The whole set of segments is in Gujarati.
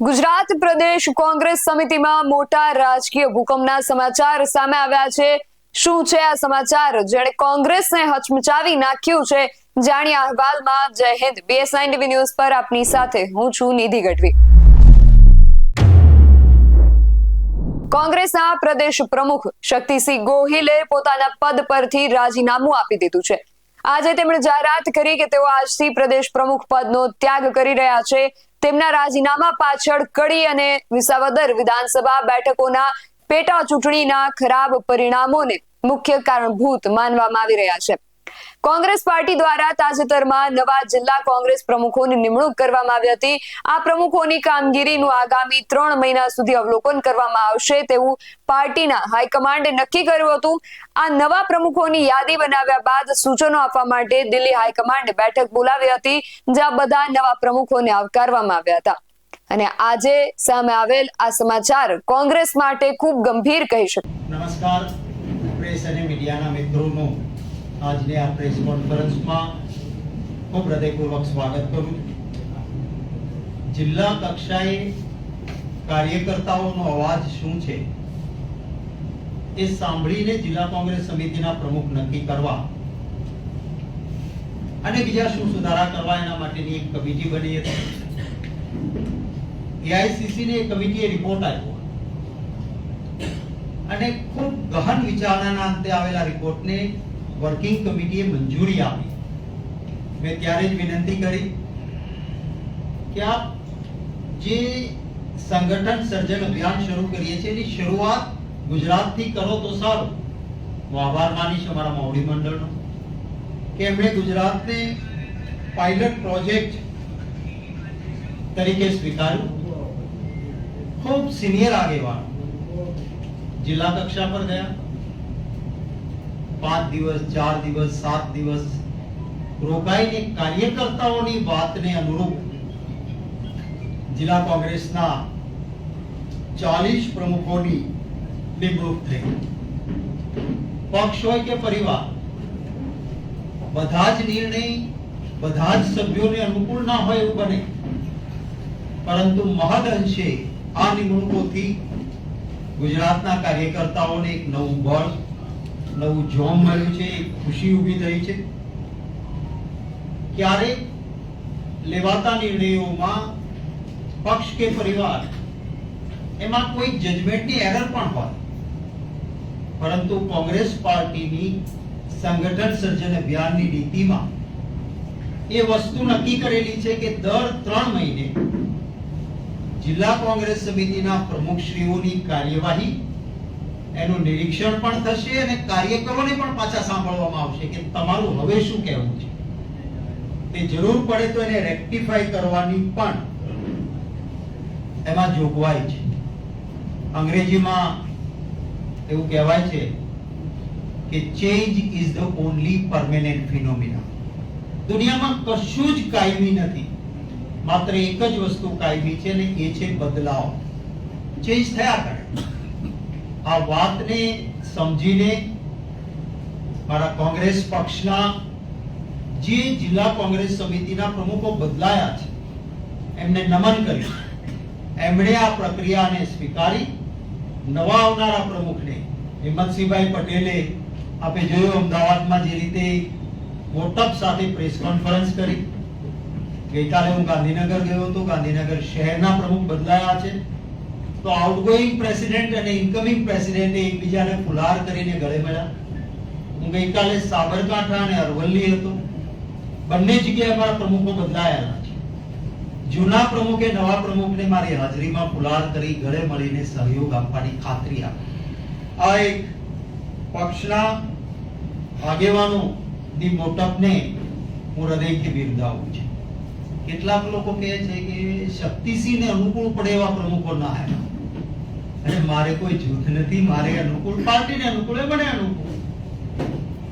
ગુજરાત પ્રદેશ કોંગ્રેસ સમિતિમાં મોટા રાજકીય ભૂકંપના સમાચાર સામે આવ્યા છે. શું છે આ સમાચાર? જેણે કોંગ્રેસને હચમચાવી નાખ્યું છે જાણી અહેવાલમાં. જય હિન્દ બીએસઆઈ ટીવી ન્યૂઝ પર આપની સાથે હું છું નિધિ ગઢવી. કોંગ્રેસના પ્રદેશ પ્રમુખ શક્તિસિંહ ગોહિલે પોતાના પદ પરથી રાજીનામું આપી દીધું છે. આજે તેમણે જાહેરાત કરી કે તેઓ આજથી પ્રદેશ પ્રમુખ પદનો ત્યાગ કરી રહ્યા છે. તેમના રાજીનામા પાછળ કડી અને વિસાવદર વિધાનસભા બેઠકોના પેટા ચૂંટણીના ખરાબ પરિણામોને મુખ્ય કારણભૂત માનવામાં આવી રહ્યા છે. કોંગ્રેસ પાર્ટી દ્વારા તાજેતરમાં નવા જિલ્લા કોંગ્રેસ પ્રમુખોની નિમણૂક કરવામાં આવી હતી. આ પ્રમુખોની કામગીરીનું આગામી ત્રણ મહિના સુધી અવલોકન કરવામાં આવશે તેવું પાર્ટીના હાઈકમાન્ડે નક્કી કર્યું હતું. આ નવા પ્રમુખોની યાદી બનાવ્યા બાદ સૂચનો આપવા માટે દિલ્હી હાઈકમાન્ડે બેઠક બોલાવી હતી, જ્યાં બધા નવા પ્રમુખોને આવકારવામાં આવ્યા હતા. અને આજે સામે આવેલ આ સમાચાર કોંગ્રેસ માટે ખૂબ ગંભીર કહી શકાય. નમસ્કાર. અને મીડિયાના મિત્રોનું આજની આ પ્રેસ કોન્ફરન્સમાં ખૂબ હૃદયપૂર્વક સ્વાગત કરું. જિલ્લા કક્ષાએ કાર્યકર્તાઓનો અવાજ શું છે? એ સાંભળીને જિલ્લા કોંગ્રેસ સમિતિના પ્રમુખ નક્કી કરવા અને બીજા શું સુધારા કરવા એના માટેની એક કમિટી બની હતી. એઆઈસીસી ને કમિટીએ રિપોર્ટ આપ્યો. અને ખૂબ ગહન વિચારણાના અંતે આવેલા રિપોર્ટને વર્કિંગ કમિટીએ મંજૂરી આપી. મેં ત્યારે જ વિનંતી કરી કે આપ જે સંગઠન સર્જન અભિયાન શરૂ કરીએ છીએ એની શરૂઆત ગુજરાતથી કરો તો સારું. હું આભાર માનીશ અમારા મોવડી મંડળનો કે એમણે ગુજરાતને પાયલટ પ્રોજેક્ટ તરીકે સ્વીકાર્યું. ખૂબ સિનિયર આગેવાન. જિલ્લા કક્ષા પર ગયા. પાંચ દિવસ, ચાર દિવસ, સાત દિવસ રોકાઈને કાર્યકર્તાઓની વાતને અનુરૂપ જિલ્લા કોંગ્રેસના ચાલીસ પ્રમુખોની નિમણૂક થઈ. પક્ષ હોય કે પરિવાર, બધા જ નિર્ણય, બધા જ સભ્યોને અનુકૂળ ના હોય એવું બને. પરંતુ મહદ અંશે આ નિમણૂકોથી ગુજરાતના કાર્યકર્તાઓને એક નવું બળ નવું જોમ મળ્યું છે, એ ખુશી ઊભી થઈ છે. ક્યારેક લેવાતા નિર્ણયોમાં પક્ષ કે પરિવાર, એમાં કોઈ જજમેન્ટની એરર પણ હોય. પરંતુ કોંગ્રેસ પાર્ટીની સંગઠન સર્જન અભિયાનની નીતિમાં એ વસ્તુ નક્કી કરેલી છે કે દર ત્રણ મહિને જિલ્લા કોંગ્રેસ સમિતિના પ્રમુખશ્રીઓની કાર્યવાહી એનું નિરીક્ષણ પણ થશે અને કાર્યકરોને પણ પાછા સાંભળવામાં આવશે કે તમારું હવે શું કહેવું છે? તે જરૂર પડે તો એને રેક્ટિફાઈ કરવાની પણ એમાં જોગવાઈ છે. અંગ્રેજીમાં એવું કહેવાય છે કે change is the only permanent phenomena દુનિયામાં કશું જ કાયમી નથી. માત્ર એક જ વસ્તુ કાયમી છે ને એ છે બદલાવ. ચેન્જ થયા કરે. આ વાતને સમજીને મારા કોંગ્રેસ પક્ષના જે જિલ્લા કોંગ્રેસ સમિતિના પ્રમુખો બદલાયા છે, એમને નમન કર્યું. એમણે આ પ્રક્રિયાને સ્વીકારી. નવા આવનારા પ્રમુખને હિંમતસિંહભાઈ પટેલે આપે જોયું, અમદાવાદમાં જે રીતે મોટપ સાથે પ્રેસ કોન્ફરન્સ કરી. ગઈકાલે હું ગાંધીનગર ગયો હતો. ગાંધીનગર શહેરના પ્રમુખ બદલાયા છે. તો આઉટગોઈંગ પ્રેસિડેન્ટ અને ઇન્કમિંગ પ્રેસિડેન્ટે એકબીજાને ફુલાર કરીને ગળે મળ્યા. હું ગઈકાલે સાબરકાંઠા અને અરવલ્લી હતો. બંને જગ્યાએ મારા પ્રમુખો બદલાયેલા છે જૂના પ્રમુખે નવા પ્રમુખને મારી હાજરીમાં ફુલાર કરી ગળે મળીને સહયોગ આપવાની ખાતરી આપી. આ એક પક્ષના આગેવાનો ની મોટપને હું હૃદયથી બિરદાવું છું. કેટલાક લોકો કહે છે કે શક્તિસિંહને અનુકૂળ પડે એવા પ્રમુખો ના આવ્યા. અરે મારે કોઈ જૂથ નથી, મારે અનુકૂળ, પાર્ટીને અનુકૂળ મને અનુકૂળ.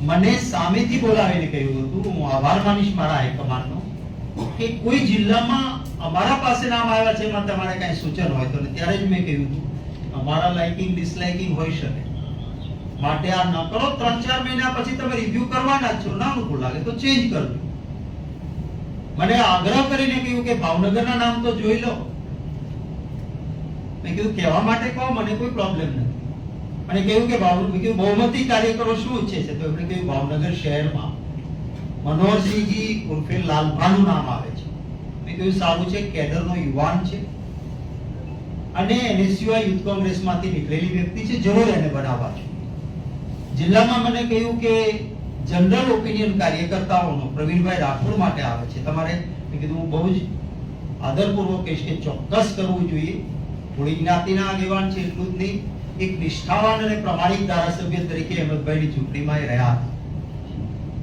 મને સામેથી બોલાવીને કહ્યું હતું, હું આભાર માનીશ મારા હાઈકમાન્ડનો, કે કોઈ જિલ્લામાં અમારા પાસે નામ આવ્યા છે, એમાં તમારે કાંઈ સૂચન હોય તો. ત્યારે જ મેં કહ્યું હતું, અમારા લાઇકિંગ ડિસલાઇકિંગ હોઈ શકે. માટે આ ન કરો ત્રણ ચાર મહિના પછી તમે રિવ્યુ કરવાના છો. ના અનુકૂળ લાગે તો ચેન્જ કરજો. મને આગ્રહ કરીને કહ્યું કે ભાવનગરના નામ તો જોઈ લો. મેં કીધું, કહેવા માટે કહો, મને કોઈ પ્રોબ્લેમ નથી. અને કહ્યું કે ભાવ મેં બહુમતી કાર્યકરો શું ઈચ્છે છે? તો એમણે કહ્યું, ભાવનગર શહેરમાં મનોહરસિંહજી ઉર્ફે લાલભાનું નામ આવે છે. મેં કહ્યું, સારું છે કેડરનો યુવાન છે. અને એને સિવાય યુથ કોંગ્રેસમાંથી નીકળેલી વ્યક્તિ છે, જરૂર એને બનાવવા છે. જિલ્લામાં મને કહ્યું કે, જનરલ ઓપિનિયન કાર્યકર્તાઓનો પ્રવીણભાઈ રાઠોડ માટે આવે છે. તમારે, મેં કીધું, હું બહુ જ આદરપૂર્વક કહીશ કે ચોક્કસ કરવું જોઈએ. થોડી જ્ઞાતિના આગેવાન છે, એટલું જ નહીં. એક નિષ્ઠાવાન અને પ્રમાણિક ધારાસભ્ય તરીકે અહેમદભાઈની ચૂંટણીમાં રહ્યા.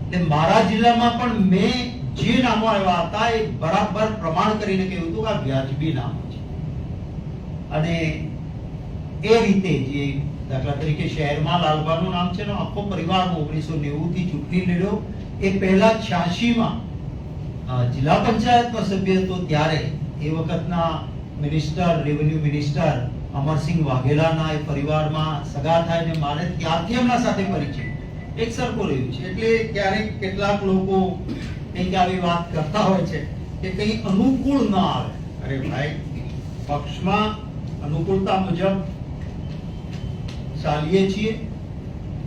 એટલે મારા જિલ્લામાં પણ મેં જે નામો આવ્યા હતા, એ બરાબર પ્રમાણ કરીને કહ્યું હતું કે આ વ્યાજબી નામો છે. અને એ રીતે જે દાખલા તરીકે શહેરમાં લાલબાનું નામ છે આખો પરિવાર ઓગણીસો નેવું થી ચૂંટણી લડ્યો. એ પહેલા છ્યાસી માં જિલ્લા પંચાયતનો સભ્ય હતો, ત્યારે એ વખતના મિનિસ્ટર રેવન્યુ મિનિસ્ટર અમરસિંહ વાઘેલાના એ પરિવારમાં સગા થાય ને મારે ત્યારથી એમના સાથે પરિચય. એક સરખો રહ્યું છે. એટલે ક્યારેક કેટલાક લોકો કંઈક આવી વાત કરતા હોય છે કે કંઈ અનુકૂળ ન આવે. અરે ભાઈ પક્ષમાં અનુકૂળતા મુજબ ચાલીએ છીએ.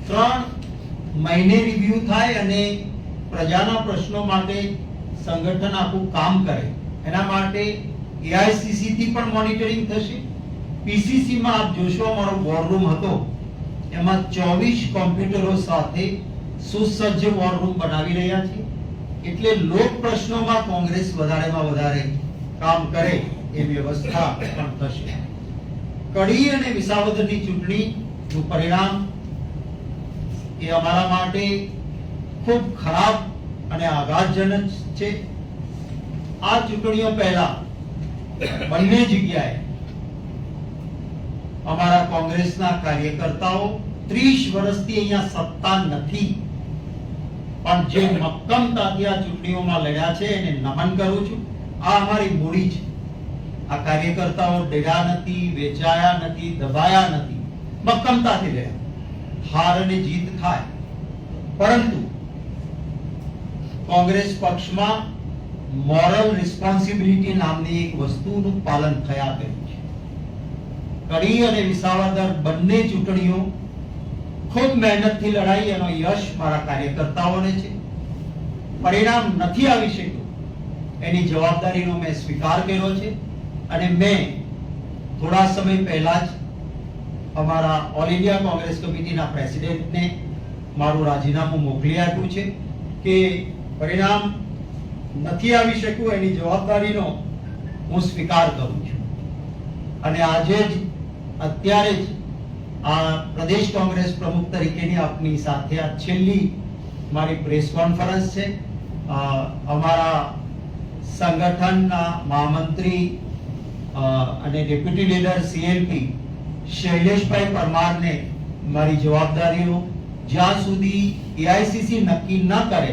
ત્રણ મહિને રિવ્યુ થાય અને પ્રજાના પ્રશ્નો માટે સંગઠન આખું કામ કરે. એના માટે એઆઈસીસી થી પણ મોનિટરિંગ થશે. પીસીસી માં આપ જોશો, અમારો વોર રૂમ હતો. એમાં 24 કોમ્પ્યુટરો સાથે સુસજ્જ વોર રૂમ બનાવી રહ્યા છે. એટલે લોક પ્રશ્નોમાં કોંગ્રેસ વધારેમાં વધારે કામ કરે એ વ્યવસ્થા પણ થશે. કડી અને વિસાવદરની ચૂંટણીનું પરિણામ એ અમારા માટે ખૂબ ખરાબ અને આઘાતજનક છે. આ ચૂંટણીઓ પહેલા બંને જગ્યાએ અમારા કોંગ્રેસના કાર્યકર્તાઓ 30 વર્ષથી અહીંયા સત્તા નથી. પણ જે મક્કમતાથી આ ચૂંટણીઓમાં લડ્યા છે, એને નમન કરું છું. આ અમારી મૂડી છે. આ કાર્યકર્તાઓ ડેડા નથી, વેચાયા નથી, દબાયા નથી. મક્કમતાથી લડ્યા હાર અને જીત થાય. પરંતુ કોંગ્રેસ પક્ષમાં મોરલ રિસ્પોન્સિબિલિટી નામની એક વસ્તુનું પાલન થયા કર્યું છે. કડી અને વિસાવદર બંને ચૂંટણીઓ ખૂબ મહેનતથી લડાઈ એનો યશ મારા કાર્યકર્તાઓને છે. પરિણામ નથી આવી શક્યું. એની જવાબદારીનો મેં સ્વીકાર કર્યો છે અને મેં થોડા સમય પહેલા જ અમારા ઓલ ઇન્ડિયા કોંગ્રેસ કમિટીના પ્રેસિડેન્ટને મારું રાજીનામું મોકલી આપ્યું છે કે પરિણામ નથી આવી શક્યું એની જવાબદારીનો હું સ્વીકાર કરું છું. અને આજે જ, અત્યારે જ આ પ્રદેશ કોંગ્રેસ પ્રમુખ તરીકેની આપની સાથે આ છેલ્લી મારી પ્રેસ કોન્ફરન્સ છે. અમારા સંગઠનના મહામંત્રી અને ડેપ્યુટી લીડર સીએલપી શૈલેષભાઈ પરમારને મારી જવાબદારીઓ જ્યાં સુધી એઆઈસીસી નક્કી ન કરે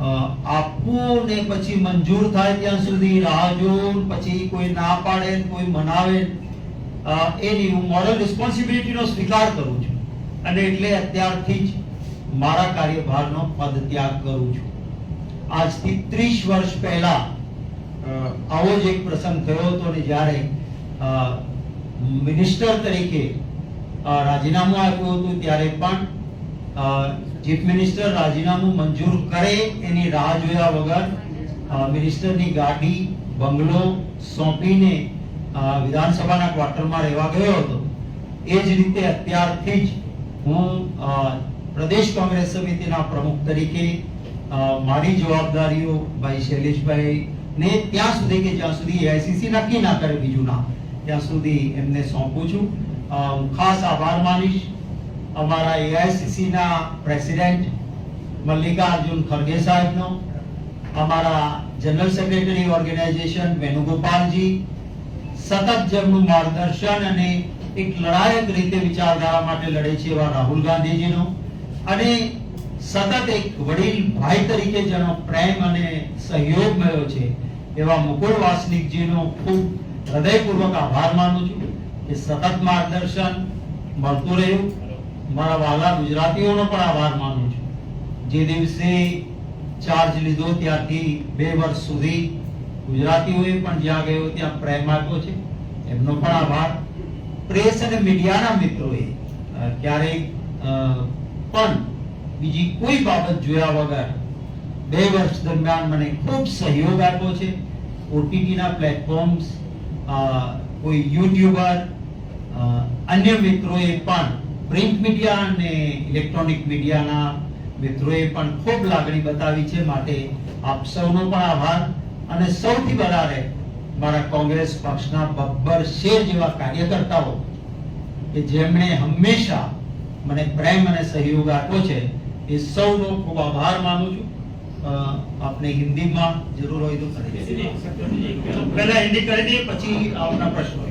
આપવું ને પછી મંજૂર થાય ત્યાં સુધી રાહ જોઉં, પછી કોઈ ના પાડે, કોઈ મનાવે. એની હું મોરલ રિસ્પોન્સિબિલિટીનો સ્વીકાર કરું છું. અને એટલે અત્યારથી જ મારા કાર્યભારનો પદ ત્યાગ કરું છું. આજથી 30 વર્ષ પહેલા આવો જ એક પ્રસંગ થયો હતો ને જ્યારે મિનિસ્ટર તરીકે રાજીનામું આપ્યું હતું ત્યારે પણ ચીફ મિનિસ્ટર રાજીનામું મંજૂર કરે એની રાહ જોયા વગર મિનિસ્ટરની ગાડી, બંગલો સોંપીને વિધાનસભાના ક્વાર્ટરમાં રહેવા ગયો હતો. એ જ રીતે અત્યારથી જ હું પ્રદેશ કોંગ્રેસ સમિતિના પ્રમુખ તરીકે મારી જવાબદારીઓ ભાઈ શૈલેષભાઈ ને ત્યાં સુધી કે જ્યાં સુધી એઆઈસીસી નક્કી ના કરે બીજું ના ત્યાં સુધી એમને સોંપું છું. ખાસ આભાર માનીશ. અમારા એઆઈસીસી ના પ્રેસિડેન્ટ મલ્લિકાર્જુન ખરગે સાહેબનો, અમારા જનરલ સેક્રેટરી ઓર્ગેનાઇઝેશન વેણુગોપાલજી, સતત જેમનું માર્ગદર્શન અને એક લડાયક રીતે વિચારધારા માટે લડે છે એવા રાહુલ ગાંધીજીનો અને સતત એક વડીલ ભાઈ તરીકે જેનો પ્રેમ અને સહયોગ મળ્યો છે એવા મુકુળ વાસનિકજીનો ખૂબ હૃદયપૂર્વક આભાર માનું છું કે સતત માર્ગદર્શન મળતું રહ્યું. મારા વાલા ગુજરાતીઓનો પણ આભાર માનું છું. જે દિવસે ચાર્જ લીધો ત્યારથી બે વર્ષ સુધી ગુજરાતીઓએ પણ જ્યાં ગયો ત્યાં પ્રેમ આપ્યો છે. એમનો પણ આભાર. પ્રેસ અને મીડિયાના મિત્રોએ ક્યારેક પણ બીજી કોઈ બાબત જોયા વગર બે વર્ષ દરમિયાન મને ખૂબ સહયોગ આપ્યો છે. ઓટીટીના પ્લેટફોર્મ્સ કોઈ યુટ્યુબર અન્ય મિત્રોએ પણ પ્રિન્ટ મીડિયા અને ઇલેક્ટ્રોનિક મીડિયાના મિત્રોએ પણ ખૂબ લાગણી બતાવી છે માટે આપ સૌનો પણ આભાર. અને સૌથી વધારે મારા કોંગ્રેસ પક્ષના બબ્બર શેર જેવા કાર્યકર્તાઓ કે જેમણે હંમેશા મને પ્રેમ અને સહયોગ આપ્યો છે, એ સૌનો ખૂબ આભાર માનું છું. આપને હિન્દીમાં જરૂર હોય તો કરી પહેલા હિન્દી કરી દઈએ પછી આપના પ્રશ્નો.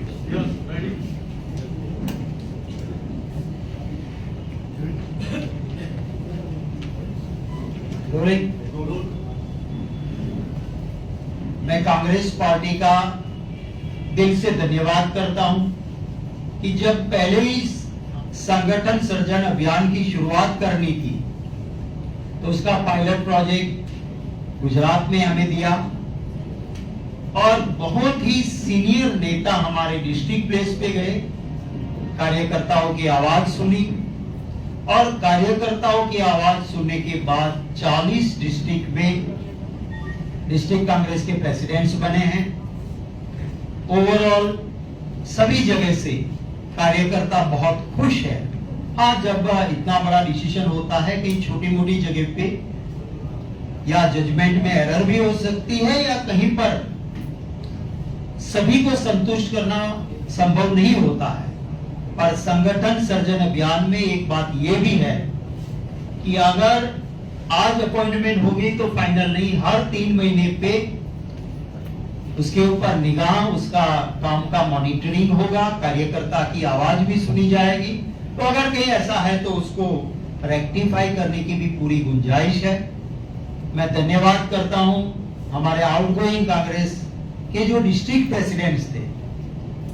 मैं कांग्रेस पार्टी का दिल से धन्यवाद करता हूँ कि जब पहले ही संगठन सर्जन अभियान की शुरुआत करनी थी तो उसका पायलट प्रोजेक्ट गुजरात में हमें दिया और बहुत ही सीनियर नेता हमारे डिस्ट्रिक्ट प्लेस पे गए, कार्यकर्ताओं की आवाज़ सुनी और कार्यकर्ताओं की आवाज़ सुनने के बाद 40 डिस्ट्रिक्ट में, डिस्ट्रिक्ट कांग्रेस के प्रेसिडेंट्स बने हैं। ओवरऑल सभी जगह से कार्यकर्ता बहुत खुश है। हाँ जब इतना बड़ा डिसीज़न होता है कहीं छोटी मोटी जगह पे या जजमेंट में एरर भी हो सकती है या कहीं पर, सभी को संतुष्ट करना संभव नहीं होता है। पर संगठन सर्जन अभियान में एक बात यह भी है कि अगर आज अपॉइंटमेंट होगी तो फाइनल नहीं, हर तीन महीने पे उसके ऊपर निगाह, उसका काम का मॉनिटरिंग होगा, कार्यकर्ता की आवाज़ भी सुनी जाएगी। तो अगर कहीं ऐसा है तो उसको रेक्टिफाई करने की भी पूरी गुंजाइश है। मैं धन्यवाद करता हूँ हमारे आउटगोइंग कांग्रेस के जो डिस्ट्रिक्ट प्रेसिडेंट्स थे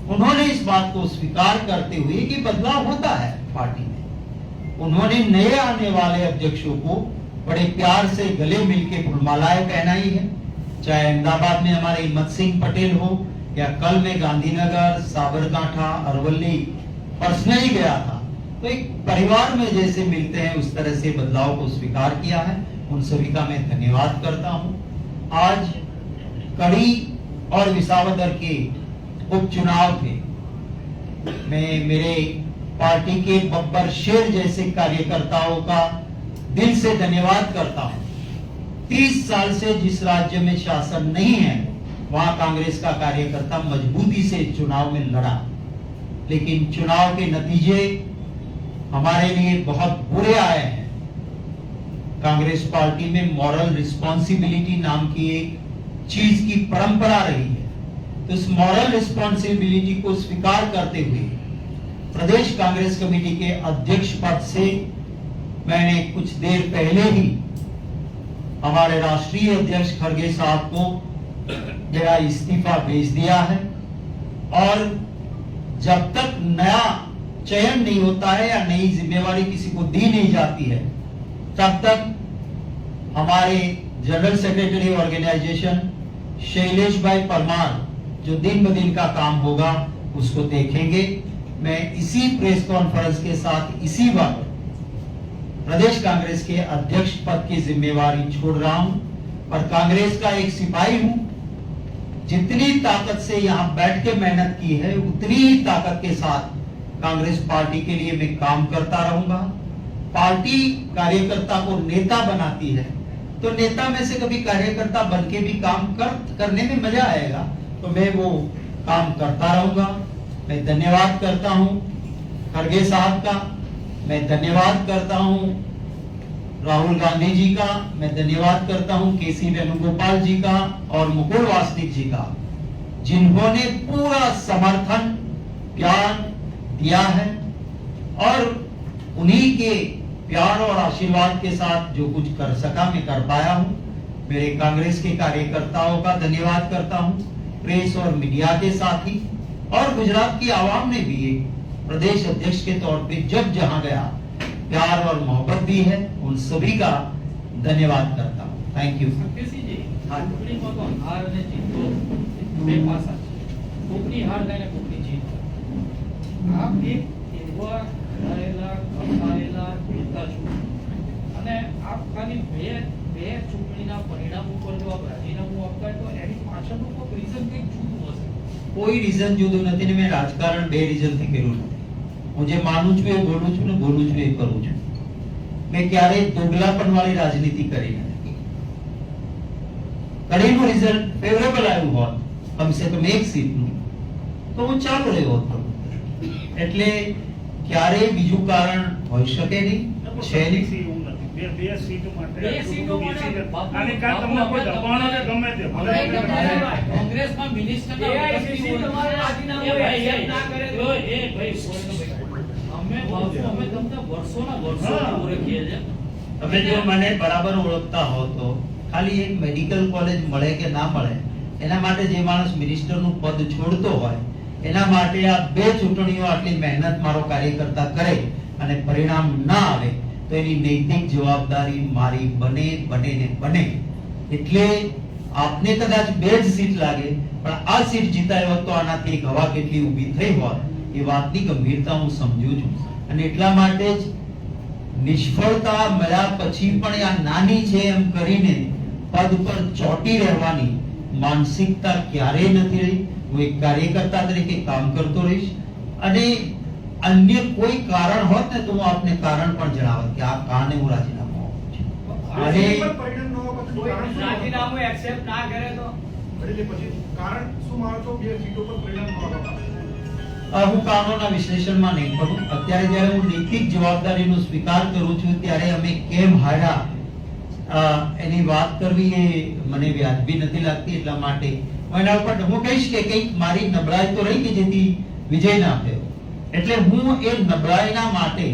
उन्होंने इस बात को स्वीकार करते हुए कि बदलाव होता है पार्टी में। उन्होंने नए आने वाले अध्यक्षों को बड़े प्यार से गले मिलके फुलमालाएँ पहनाई है। चाहे अहमदाबाद में हमारे हिम्मत सिंह पटेल हो, या कल में गांधीनगर, साबरकांठा अरवली पर्सनली गया था तो एक परिवार में जैसे मिलते हैं, उस तरह से बदलाव को स्वीकार किया है। उन सभी का मैं धन्यवाद करता हूँ। आज कड़ी और विसावदर के उपचुनाव थे। मैं मेरे पार्टी के बब्बर शेर जैसे कार्यकर्ताओं का दिल से धन्यवाद करता हूँ। तीस साल से जिस राज्य में शासन नहीं है, वहाँ कांग्रेस का कार्यकर्ता मजबूती से चुनाव में लड़ा। लेकिन चुनाव के नतीजे हमारे लिए बहुत बुरे आए हैं। कांग्रेस पार्टी में मॉरल रिस्पॉन्सिबिलिटी नाम की एक चीज़ की परंपरा रही। तो इस मॉरल रिस्पॉन्सिबिलिटी को स्वीकार करते हुए प्रदेश कांग्रेस कमेटी के अध्यक्ष पद से मैंने कुछ देर पहले ही हमारे राष्ट्रीय अध्यक्ष खड़गे साहब को मेरा इस्तीफा भेज दिया है। और जब तक नया चयन नहीं होता है या नई जिम्मेवारी किसी को दी नहीं जाती है, तब तक हमारे जनरल सेक्रेटरी ऑर्गेनाइजेशन शैलेश भाई परमार जो दिन ब दिन का काम होगा, उसको देखेंगे। मैं इसी प्रेस कॉन्फ्रेंस के साथ इसी वक्त प्रदेश कांग्रेस के अध्यक्ष पद की जिम्मेवारी छोड़ रहा हूँ और कांग्रेस का एक सिपाही हूँ। जितनी ताकत से यहाँ बैठ के मेहनत की है, उतनी ही ताकत के साथ कांग्रेस पार्टी के लिए मैं काम करता रहूँगा। पार्टी कार्यकर्ता को नेता बनाती है तो नेता में से कभी कार्यकर्ता बन के भी काम कर, करने में मज़ा आएगा। तो मैं वो काम करता रहूँगा। मैं धन्यवाद करता हूँ खड़गे साहब का। मैं धन्यवाद करता हूँ राहुल गांधी जी का। मैं धन्यवाद करता हूँ के सी वेणुगोपाल जी का और मुकुल वासनिक जी का, जिन्होंने पूरा समर्थन प्यार दिया है और उन्हीं के प्यार और आशीर्वाद के साथ जो कुछ कर सका, मैं कर पाया हूँ। मेरे कांग्रेस के कार्यकर्ताओं का धन्यवाद करता हूँ। प्रेस और मीडिया के साथ ही, और गुजरात की आवाम ने भी प्रदेश अध्यक्ष के तौर पे जब जहाँ गया, प्यार और मोहब्बत दी है, उन सभी का धन्यवाद करता हूँ। थैंक यू आप एक કોઈ રીઝન જુદું નથી ને મેં રાજકારણ બે રીઝનથી કર્યું નથી. હું જે માનું છું એ બોલું છું ને બોલું છું એ કરું છું. મેં ક્યારેય દોગલાપણ વાળી રાજનીતિ કરી નથી. કડીનું રિઝલ્ટ ફેવરેબલ આવ્યું હોત કમસે કમ એક સીટનું તો હું ચાલુ રહ્યો હતો એટલે ક્યારેય બીજું કારણ હોઈ શકે નહીં છે નહીં. બે બે સીટ માટે બે સીટો માટે decision. બાપુ- આની કાંઈ બાપુ તમને કોઈ હવે કે ગમે તે તમે કોંગ્રેસમાં. તમારે રાજીનામું ના કરે તો- જો, એ ભાઈ, અમે અમે તમને વર્ષોના વર્ષો ઓળખીએ છીએ. તમે જો મને બરાબર ઓળખતા હો તો ખાલી એક મેડિકલ કોલેજ મળે કે ના મળે એના માટે જે માણસ મિનિસ્ટરનું પદ છોડતો હોય એના માટે આ બે ચૂંટણીઓ આટલી મહેનત મારો કાર્યકર્તા કરે અને પરિણામ ના આવે તો એની નૈતિક જવાબદારી મારી બને બને ને બને. એટલે આપને કદાચ બે જ સીટ લાગે, પણ આ સીટ જીતાય હોત તો આનાથી એક હવા કેટલી ઊભી થઈ હોય એ વાતની ગંભીરતા હું સમજુ છું. અને એટલા માટે જ નિષ્ફળતા મળ્યા પછી પણ આ નાની છે એમ કરીને પદ પર ચોટી રહેવાની માનસિકતા ક્યારેય નથી રહી. હું એક કાર્યકર્તા તરીકે કામ કરતો રહીશ. અને અન્ય કોઈ કારણ હોત ને તો હું આપને કારણ પણ જણાવત કે આ કારણે હું રાજીનામું આપું છું. રાજીનામું ના કરે તો? પછી કારણ શું માનો બે સીટો પર પરિણામ હું કારણોના વિશ્લેષણમાં નહીં કરું અત્યારે જ્યારે હું નૈતિક જવાબદારીનો સ્વીકાર કરું છું ત્યારે અમે કેમ હાર્યા એની વાત કરવી એ મને વ્યાજબી નથી લાગતી એટલા માટે. એના ઉપર હું કહીશ કે કંઈક મારી નબળાઈ તો રહી કે જેથી વિજય ના થયો. એટલે હું એ નબળાઈના માટે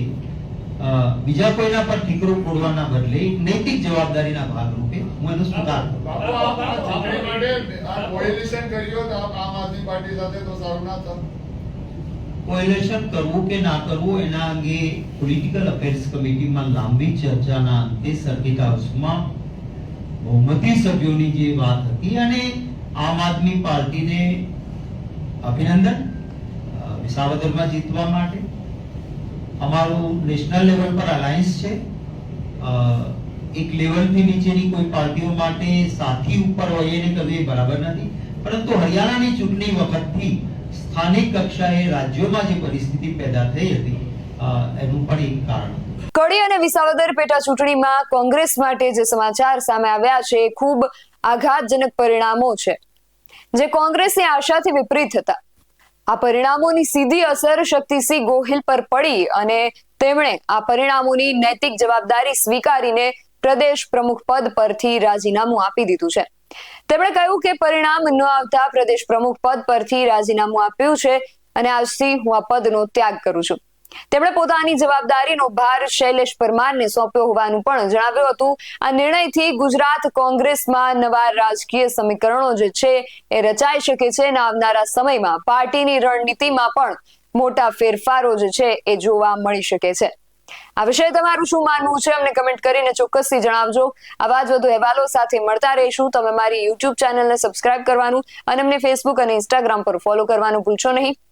બીજા કોઈના પર ઠીકરો ફોડવાના બદલે એક નૈતિક જવાબદારીના ભાગરૂપે હું એનો સ્વીકાર કરું. બાપુ આપ ચૂંટણી માટે આ કોએલિશન કર્યો તો આમ આદમી પાર્ટી સાથે તો સારું ના કોએલેશન કરવું કે ના કરવું એના અંગે પોલિટિકલ અફેર્સ કમિટીમાં લાંબી ચર્ચાના અંતે સર્કિટ હાઉસમાં બહુમતી સભ્યોની જે વાત હતી અને આમ આદમી પાર્ટીને અભિનંદન. વિસાવદરમાં જીતવા માટે અમારું નેશનલ લેવલ પર અલાયન્સ છે. એક લેવલથી નીચેની કોઈ પાર્ટીઓ માટે સાથી ઉપર હોય એને એ બરાબર નથી. પરંતુ હરિયાણાની ચૂંટણી વખતથી સ્થાનિક કક્ષાએ રાજ્યોમાં જે પરિસ્થિતિ પેદા થઈ હતી એનું પણ એક કારણ. કડી અને વિસાવદર પેટા ચૂંટણીમાં કોંગ્રેસ માટે જે સમાચાર સામે આવ્યા છે, એ ખૂબ આઘાતજનક પરિણામો છે. જે કોંગ્રેસની આશાથી વિપરીત હતા. આ પરિણામોની સીધી અસર શક્તિસિંહ ગોહિલ પર પડી અને તેમણે આ પરિણામોની નૈતિક જવાબદારી સ્વીકારીને પ્રદેશ પ્રમુખ પદ પરથી રાજીનામું આપી દીધું છે. તેમણે કહ્યું કે પરિણામ ન આવતા પ્રદેશ પ્રમુખ પદ પરથી રાજીનામું આપ્યું છે અને આજથી હું આ પદનો ત્યાગ કરું છું. તેમણે પોતાની જવાબદારીનો ભાર શૈલેષ પરમારને સોંપ્યો હોવાનું પણ જણાવ્યું હતું. આ નિર્ણયથી ગુજરાત કોંગ્રેસમાં નવા રાજકીય સમીકરણો જે છે એ રચાઈ શકે છે અને આવનારા સમયમાં પાર્ટીની રણનીતિમાં પણ મોટા ફેરફારો જે છે એ જોવા મળી શકે છે. આ વિષય તમારું શું માનવું છે અમને કમેન્ટ કરીને ચોક્કસથી જણાવજો. આવા જ વધુ અહેવાલો સાથે મળતા રહીશું. તમે મારી યુટ્યુબ ચેનલને સબસ્ક્રાઇબ કરવાનું અને અમને ફેસબુક અને ઇન્સ્ટાગ્રામ પર ફોલો કરવાનું ભૂલશો નહીં.